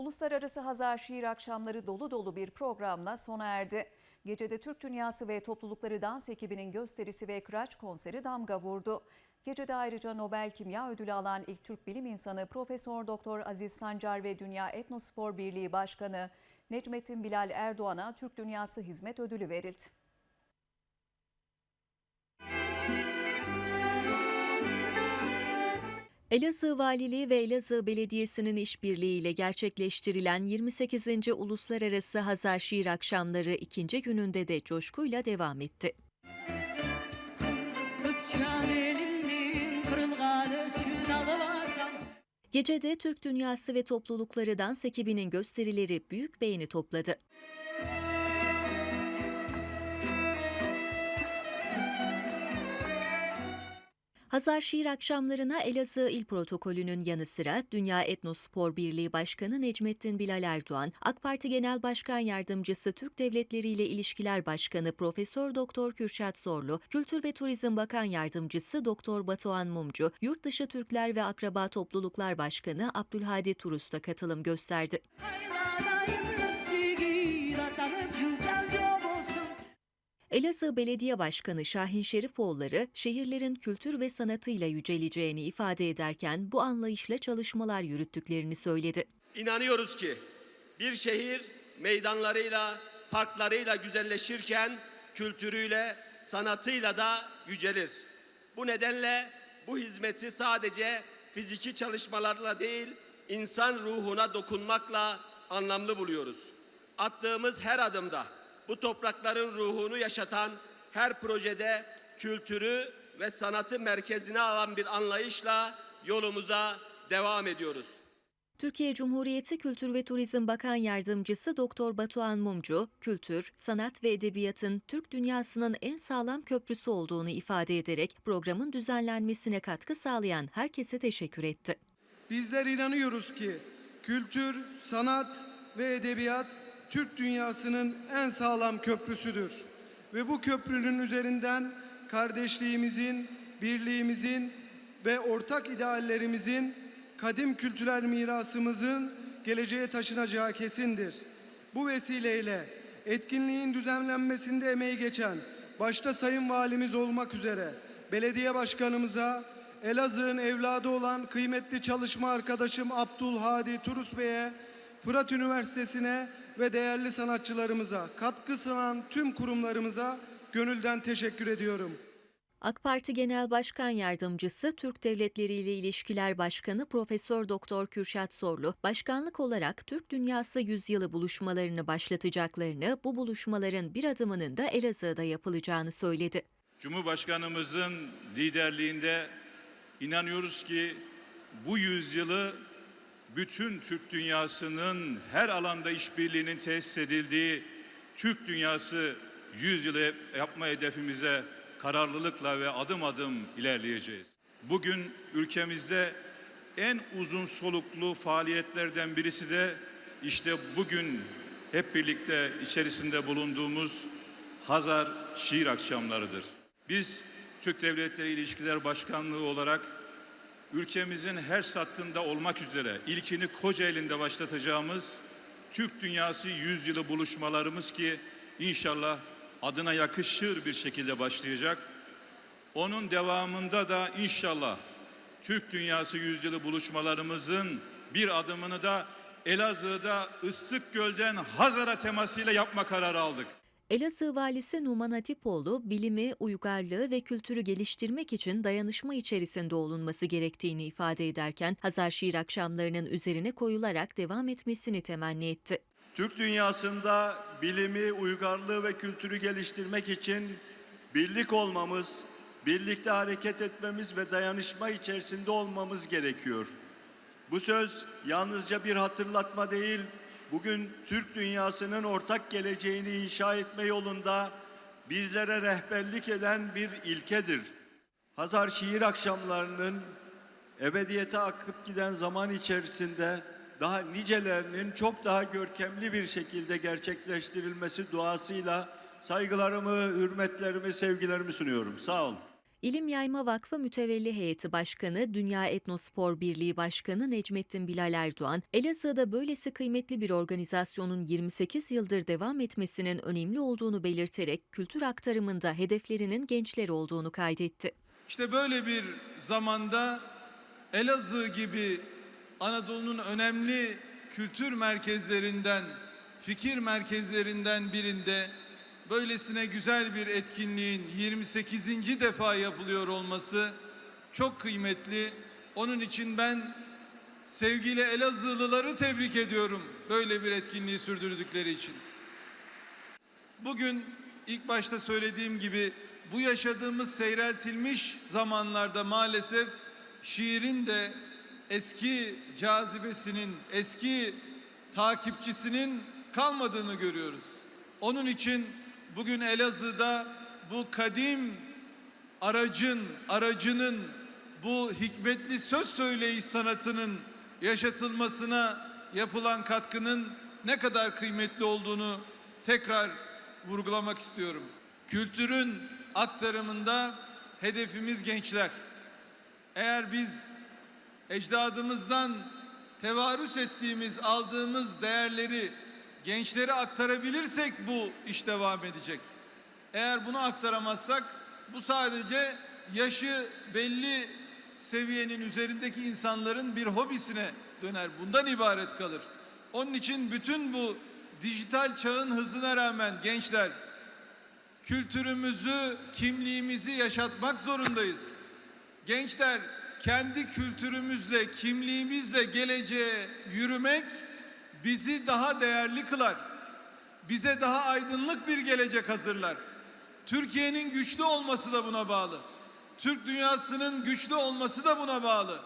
Uluslararası Hazar Şiir Akşamları dolu dolu bir programla sona erdi. Gecede Türk Dünyası ve Toplulukları Dans ekibinin gösterisi ve kıraç konseri damga vurdu. Gecede ayrıca Nobel Kimya Ödülü alan ilk Türk bilim insanı Profesör Doktor Aziz Sancar ve Dünya Etnospor Birliği Başkanı Necmettin Bilal Erdoğan'a Türk Dünyası Hizmet Ödülü verildi. Elazığ Valiliği ve Elazığ Belediyesi'nin işbirliğiyle gerçekleştirilen 28. Uluslararası Hazar Şiir Akşamları ikinci gününde de coşkuyla devam etti. Gecede Türk Dünyası ve Toplulukları Dans ekibinin gösterileri büyük beğeni topladı. Hazar Şiir Akşamlarına Elazığ İl Protokolü'nün yanı sıra Dünya Etnospor Birliği Başkanı Necmettin Bilal Erdoğan, AK Parti Genel Başkan Yardımcısı Türk Devletleri ile İlişkiler Başkanı Profesör Doktor Kürşat Zorlu, Kültür ve Turizm Bakan Yardımcısı Doktor Batuhan Mumcu, Yurtdışı Türkler ve Akraba Topluluklar Başkanı Abdülhadi Turus da katılım gösterdi. Hayranayım çigir Elazığ Belediye Başkanı Şahin Şerifoğulları, şehirlerin kültür ve sanatıyla yüceleceğini ifade ederken bu anlayışla çalışmalar yürüttüklerini söyledi. İnanıyoruz ki bir şehir meydanlarıyla, parklarıyla güzelleşirken kültürüyle, sanatıyla da yücelir. Bu nedenle bu hizmeti sadece fiziki çalışmalarla değil, insan ruhuna dokunmakla anlamlı buluyoruz. Attığımız her adımda bu toprakların ruhunu yaşatan her projede kültürü ve sanatı merkezine alan bir anlayışla yolumuza devam ediyoruz. Türkiye Cumhuriyeti Kültür ve Turizm Bakan Yardımcısı Doktor Batuhan Mumcu, kültür, sanat ve edebiyatın Türk dünyasının en sağlam köprüsü olduğunu ifade ederek programın düzenlenmesine katkı sağlayan herkese teşekkür etti. Bizler inanıyoruz ki kültür, sanat ve edebiyat Türk dünyasının en sağlam köprüsüdür. Ve bu köprünün üzerinden kardeşliğimizin, birliğimizin ve ortak ideallerimizin, kadim kültürel mirasımızın geleceğe taşınacağı kesindir. Bu vesileyle etkinliğin düzenlenmesinde emeği geçen başta Sayın Valimiz olmak üzere belediye başkanımıza, Elazığ'ın evladı olan kıymetli çalışma arkadaşım Abdülhadi Turus Bey'e, Fırat Üniversitesi'ne ve değerli sanatçılarımıza, katkı sunan tüm kurumlarımıza gönülden teşekkür ediyorum. AK Parti Genel Başkan Yardımcısı Türk Devletleri ile İlişkiler Başkanı Profesör Doktor Kürşat Zorlu, başkanlık olarak Türk Dünyası Yüzyılı buluşmalarını başlatacaklarını, bu buluşmaların bir adımının da Elazığ'da yapılacağını söyledi. Cumhurbaşkanımızın liderliğinde inanıyoruz ki bu yüzyılı bütün Türk dünyasının her alanda işbirliğinin tesis edildiği Türk dünyası yüzyılı yapma hedefimize kararlılıkla ve adım adım ilerleyeceğiz. Bugün ülkemizde en uzun soluklu faaliyetlerden birisi de işte bugün hep birlikte içerisinde bulunduğumuz Hazar Şiir Akşamlarıdır. Biz Türk Devletleri İlişkiler Başkanlığı olarak ülkemizin her sattığında olmak üzere ilkini Kocaeli'nde başlatacağımız Türk Dünyası Yüzyılı buluşmalarımız ki inşallah adına yakışır bir şekilde başlayacak. Onun devamında da inşallah Türk Dünyası Yüzyılı buluşmalarımızın bir adımını da Elazığ'da Issık Göl'den Hazara temasıyla yapma kararı aldık. Elazığ Valisi Numan Hatipoğlu, bilimi, uygarlığı ve kültürü geliştirmek için dayanışma içerisinde olunması gerektiğini ifade ederken, Hazar Şiir Akşamlarının üzerine koyularak devam etmesini temenni etti. Türk dünyasında bilimi, uygarlığı ve kültürü geliştirmek için birlik olmamız, birlikte hareket etmemiz ve dayanışma içerisinde olmamız gerekiyor. Bu söz yalnızca bir hatırlatma değil, bugün Türk dünyasının ortak geleceğini inşa etme yolunda bizlere rehberlik eden bir ilkedir. Hazar şiir akşamlarının ebediyete akıp giden zaman içerisinde daha nicelerinin çok daha görkemli bir şekilde gerçekleştirilmesi duasıyla saygılarımı, hürmetlerimi, sevgilerimi sunuyorum. Sağ olun. İlim Yayma Vakfı Mütevelli Heyeti Başkanı, Dünya Etnospor Birliği Başkanı Necmettin Bilal Erdoğan, Elazığ'da böylesi kıymetli bir organizasyonun 28 yıldır devam etmesinin önemli olduğunu belirterek kültür aktarımında hedeflerinin gençler olduğunu kaydetti. İşte böyle bir zamanda Elazığ gibi Anadolu'nun önemli kültür merkezlerinden, fikir merkezlerinden birinde böylesine güzel bir etkinliğin 28. defa yapılıyor olması çok kıymetli. Onun için ben sevgili Elazığlıları tebrik ediyorum böyle bir etkinliği sürdürdükleri için. Bugün ilk başta söylediğim gibi bu yaşadığımız seyreltilmiş zamanlarda maalesef şiirin de eski cazibesinin, eski takipçisinin kalmadığını görüyoruz. Onun için bugün Elazığ'da bu kadim aracın, aracının bu hikmetli söz söyleyiş sanatının yaşatılmasına yapılan katkının ne kadar kıymetli olduğunu tekrar vurgulamak istiyorum. Kültürün aktarımında hedefimiz gençler. Eğer biz ecdadımızdan tevarüs ettiğimiz, aldığımız değerleri gençlere aktarabilirsek bu iş devam edecek. Eğer bunu aktaramazsak bu sadece yaşı belli seviyenin üzerindeki insanların bir hobisine döner. Bundan ibaret kalır. Onun için bütün bu dijital çağın hızına rağmen gençler kültürümüzü, kimliğimizi yaşatmak zorundayız. Gençler kendi kültürümüzle, kimliğimizle geleceğe yürümek bizi daha değerli kılar. Bize daha aydınlık bir gelecek hazırlar. Türkiye'nin güçlü olması da buna bağlı. Türk dünyasının güçlü olması da buna bağlı.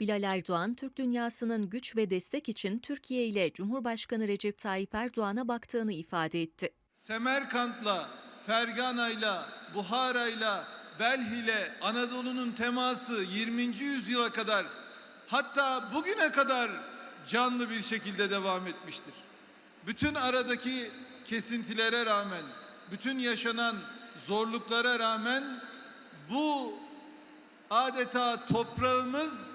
Bilal Erdoğan, Türk dünyasının güç ve destek için Türkiye ile Cumhurbaşkanı Recep Tayyip Erdoğan'a baktığını ifade etti. Semerkant'la, Fergana'yla, Buhara'yla, Belhi'yle Anadolu'nun teması 20. yüzyıla kadar hatta bugüne kadar canlı bir şekilde devam etmiştir. Bütün aradaki kesintilere rağmen, bütün yaşanan zorluklara rağmen bu adeta toprağımız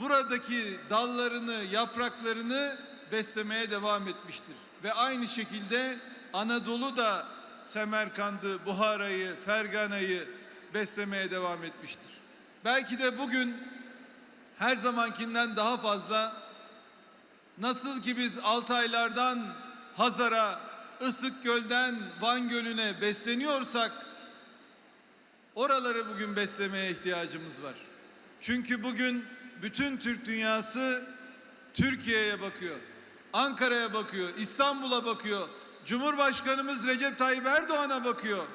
buradaki dallarını, yapraklarını beslemeye devam etmiştir. Ve aynı şekilde Anadolu da Semerkand'ı, Buhara'yı, Fergana'yı beslemeye devam etmiştir. Belki de bugün her zamankinden daha fazla nasıl ki biz Altaylardan Hazar'a, Isık Göl'den Van Gölü'ne besleniyorsak oraları bugün beslemeye ihtiyacımız var. Çünkü bugün bütün Türk dünyası Türkiye'ye bakıyor. Ankara'ya bakıyor, İstanbul'a bakıyor. Cumhurbaşkanımız Recep Tayyip Erdoğan'a bakıyor.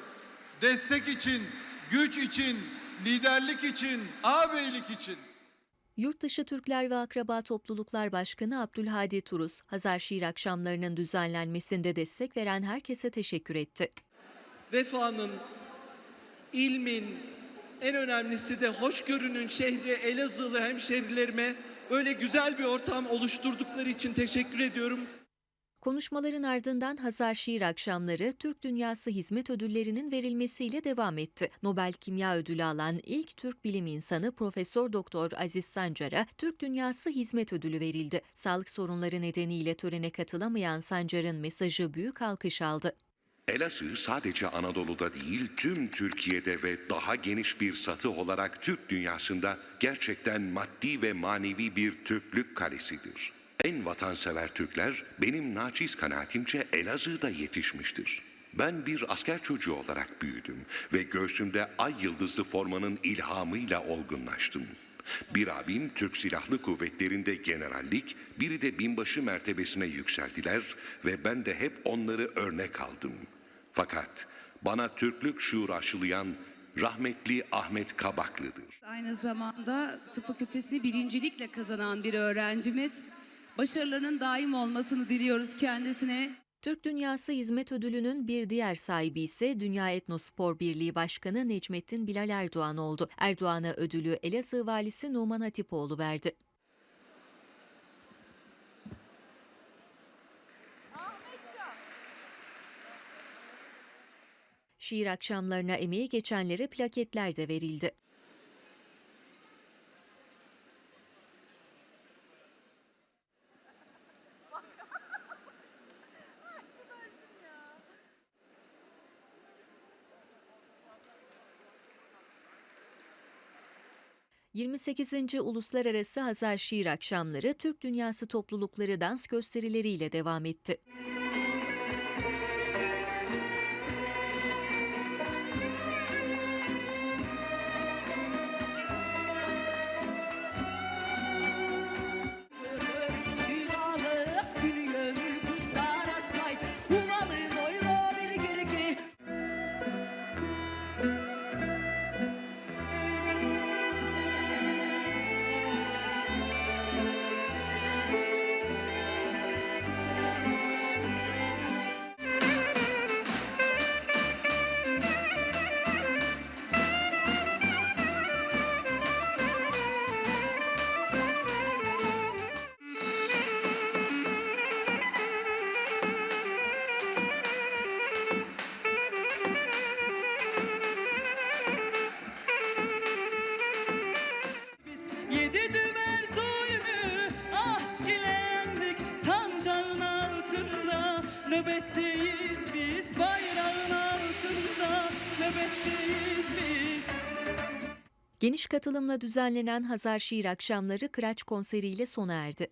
Destek için, güç için, liderlik için, ağabeylik için. Yurtdışı Türkler ve Akraba Topluluklar Başkanı Abdülhadi Turus, Hazar Şiir akşamlarının düzenlenmesinde destek veren herkese teşekkür etti. vefanın, ilmin, en önemlisi de hoşgörünün şehri Elazığlı hemşehrilerime böyle güzel bir ortam oluşturdukları için teşekkür ediyorum. Konuşmaların ardından Hazar Şiir Akşamları Türk Dünyası Hizmet Ödülleri'nin verilmesiyle devam etti. Nobel Kimya Ödülü alan ilk Türk bilim insanı Profesör Doktor Aziz Sancar'a Türk Dünyası Hizmet Ödülü verildi. Sağlık sorunları nedeniyle törene katılamayan Sancar'ın mesajı büyük alkış aldı. Elazığ sadece Anadolu'da değil tüm Türkiye'de ve daha geniş bir satı olarak Türk dünyasında gerçekten maddi ve manevi bir Türklük kalesidir. En vatansever Türkler benim naçiz kanaatimce Elazığ'da yetişmiştir. Ben bir asker çocuğu olarak büyüdüm ve göğsümde ay yıldızlı formanın ilhamıyla olgunlaştım. Bir abim Türk Silahlı Kuvvetleri'nde generallik, biri de binbaşı mertebesine yükseldiler ve ben de hep onları örnek aldım. Fakat bana Türklük şuuru aşılayan rahmetli Ahmet Kabaklı'dır. Aynı zamanda tıp fakültesini birincilikle kazanan bir öğrencimiz. Başarılarının daim olmasını diliyoruz kendisine. Türk Dünyası Hizmet Ödülü'nün bir diğer sahibi ise Dünya Etnospor Birliği Başkanı Necmettin Bilal Erdoğan oldu. Erdoğan'a ödülü Elazığ Valisi Numan Hatipoğlu verdi. şiir akşamlarına emeği geçenlere plaketler de verildi. ...28. Uluslararası Hazar Şiir Akşamları Türk Dünyası Toplulukları dans gösterileriyle devam etti. Şilalık Geniş katılımla düzenlenen Hazar Şiir Akşamları Kıraç konseriyle sona erdi.